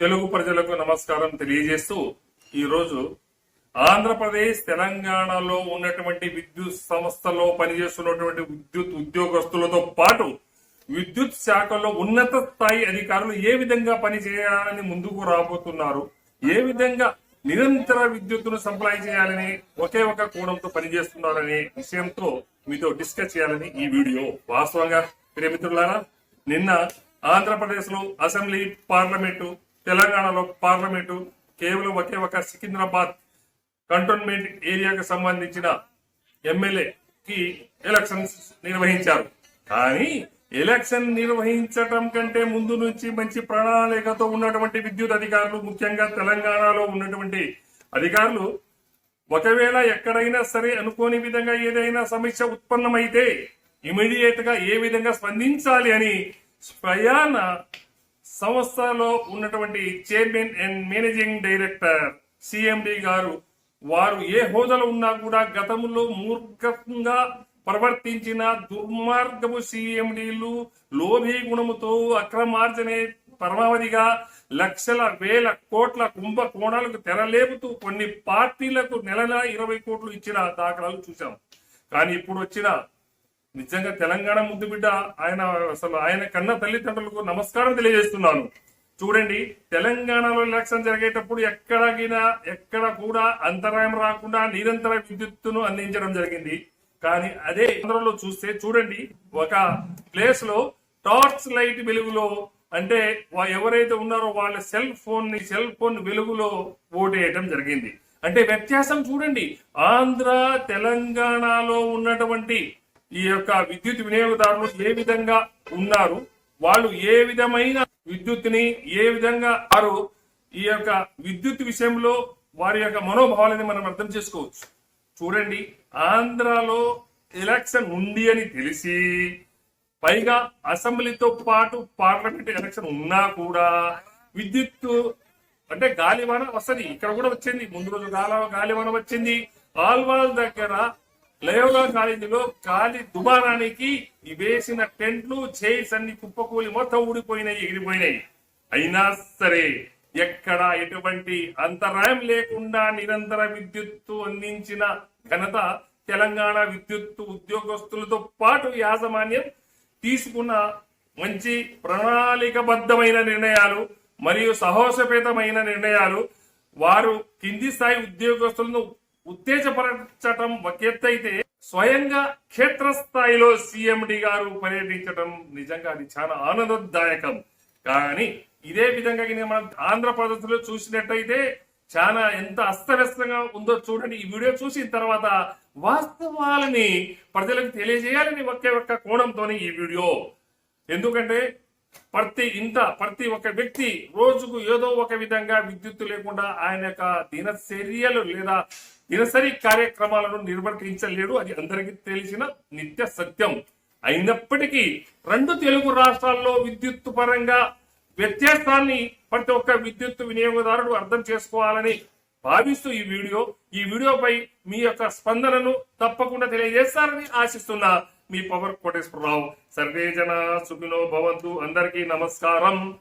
తెలుగు ప్రజలకు నమస్కారం తెలియజేస్తూ ఈరోజు ఆంధ్రప్రదేశ్ తెలంగాణలో ఉన్నటువంటి విద్యుత్ సంస్థలో పనిచేస్తున్నటువంటి విద్యుత్ ఉద్యోగస్తులతో పాటు విద్యుత్ శాఖలో ఉన్నత స్థాయి అధికారులు ఏ విధంగా పనిచేయాలని ముందుకు రాబోతున్నారు? ఏ విధంగా నిరంతర విద్యుత్తును సప్లై చేయాలని ఒకే ఒక కోణంతో పనిచేస్తున్నారనే విషయంతో మీతో డిస్కస్ చేయాలని ఈ వీడియో వాస్తవంగా. ప్రియమిత్రులారా నిన్న ఆంధ్రప్రదేశ్లో అసెంబ్లీ పార్లమెంటు తెలంగాణలో పార్లమెంటు కేవలం ఒకే ఒక సికింద్రాబాద్ కంటోన్మెంట్ ఏరియాకు సంబంధించిన ఎమ్మెల్యేకి ఎలక్షన్స్ నిర్వహించారు. కానీ ఎలక్షన్ నిర్వహించటం కంటే ముందు నుంచి మంచి ప్రణాళికతో ఉన్నటువంటి విద్యుత్ అధికారులు ముఖ్యంగా తెలంగాణలో ఉన్నటువంటి అధికారులు ఒకవేళ ఎక్కడైనా సరే అనుకోని విధంగా ఏదైనా సమస్య ఉత్పన్నమైతే ఇమీడియట్గా ఏ విధంగా స్పందించాలి అని స్వయాన సంస్థలో ఉన్నటువంటి chairman and managing director CMD గారు వారు ఏ హోదాలో ఉన్నా కూడా గతంలో మూర్ఖంగా ప్రవర్తించిన దుర్మార్గపు సిఎండిలు లోభీ గుణముతో అక్రమార్జనే పరమావధిగా లక్షల వేల కోట్ల కుంభ కోణాలకు తెరలేపుతూ కొన్ని పార్టీలకు నెల నెల ఇరవై కోట్లు ఇచ్చిన దాఖలాలు చూశాం. కానీ ఇప్పుడు వచ్చిన నిజంగా తెలంగాణ ముద్దు బిడ్డ ఆయన అసలు ఆయన కన్న తల్లిదండ్రులకు నమస్కారం తెలియజేస్తున్నాను. చూడండి తెలంగాణలో ఎలక్షన్ జరిగేటప్పుడు ఎక్కడగినా ఎక్కడ కూడా అంతరాయం రాకుండా నిరంతర విద్యుత్తును అందించడం జరిగింది. కానీ అదే ఆంధ్రలో చూస్తే చూడండి ఒక ప్లేస్లో టార్చ్ లైట్ వెలుగులో అంటే వా- ఎవరైతే ఉన్నారో వాళ్ళ సెల్ ఫోన్ని సెల్ ఫోన్ వెలుగులో ఓటేయటం జరిగింది. అంటే వ్యత్యాసం చూడండి ఆంధ్ర తెలంగాణలో ఉన్నటువంటి ఈ యొక్క విద్యుత్ వినియోగదారులు ఏ విధంగా ఉన్నారు వాళ్ళు ఏ విధమైన విద్యుత్ని ఏ విధంగా వారు ఈ యొక్క విద్యుత్ విషయంలో వారి యొక్క మనోభావాలని మనం అర్థం చేసుకోవచ్చు. చూడండి ఆంధ్రాలో ఎలక్షన్ ఉంది అని తెలిసి పైగా అసెంబ్లీతో పాటు పార్లమెంట్ ఎలక్షన్ ఉన్నా కూడా విద్యుత్ అంటే గాలివాన వస్తుంది. ఇక్కడ కూడా వచ్చింది. ముందు రోజు గాల గాలివాన వచ్చింది. ఆల్వాల్ దగ్గర లయోలా కాలేజీలో కాలి దుమారానికి వేసిన టెంట్లు చైర్స్ అన్ని కుప్పకూలి మొత్తం ఊడిపోయినాయి ఎగిరిపోయినాయి. అయినా సరే ఎక్కడ ఎటువంటి అంతరాయం లేకుండా నిరంతర విద్యుత్తు అందించిన ఘనత తెలంగాణ విద్యుత్తు ఉద్యోగస్తులతో పాటు యాజమాన్యం తీసుకున్న మంచి ప్రణాళికబద్ధమైన నిర్ణయాలు మరియు సాహసపేతమైన నిర్ణయాలు వారు కింది స్థాయి ఉద్యోగస్తులను ఉత్తేజపరచటం ఒక స్వయంగా క్షేత్రస్థాయిలో సిఎండి గారు పర్యటించడం నిజంగా అది చాలా ఆనందదాయకం కానీ ఇదే విధంగా మనం ఆంధ్రప్రదేశ్లో చూసినట్టయితే చాలా ఎంత అస్తవ్యస్తంగా ఉందో చూడండి. ఈ వీడియో చూసిన తర్వాత వాస్తవాలని ప్రజలకు తెలియజేయాలని ఒకే ఒక్క కోణంతోనే ఈ వీడియో. ఎందుకంటే ప్రతి ఇంట ప్రతి ఒక్క వ్యక్తి రోజుకు ఏదో ఒక విధంగా విద్యుత్తు లేకుండా ఆయన యొక్క దినచర్యలు లేదా దినసరి కార్యక్రమాలను నిర్వర్తించలేడు. అది అందరికీ తెలిసిన నిత్య సత్యం. అయినప్పటికీ రెండు తెలుగు రాష్ట్రాల్లో విద్యుత్తు పరంగా వ్యత్యాసాన్ని ప్రతి ఒక్క విద్యుత్ వినియోగదారుడు అర్థం చేసుకోవాలని భావిస్తూ ఈ వీడియో. ఈ వీడియోపై మీ యొక్క స్పందనను తప్పకుండా తెలియజేస్తారని ఆశిస్తున్నా. మీ పవర్ కోటేశ్వరరావు. సర్వే జన సుఖినో భవంతు. అందరికీ నమస్కారం.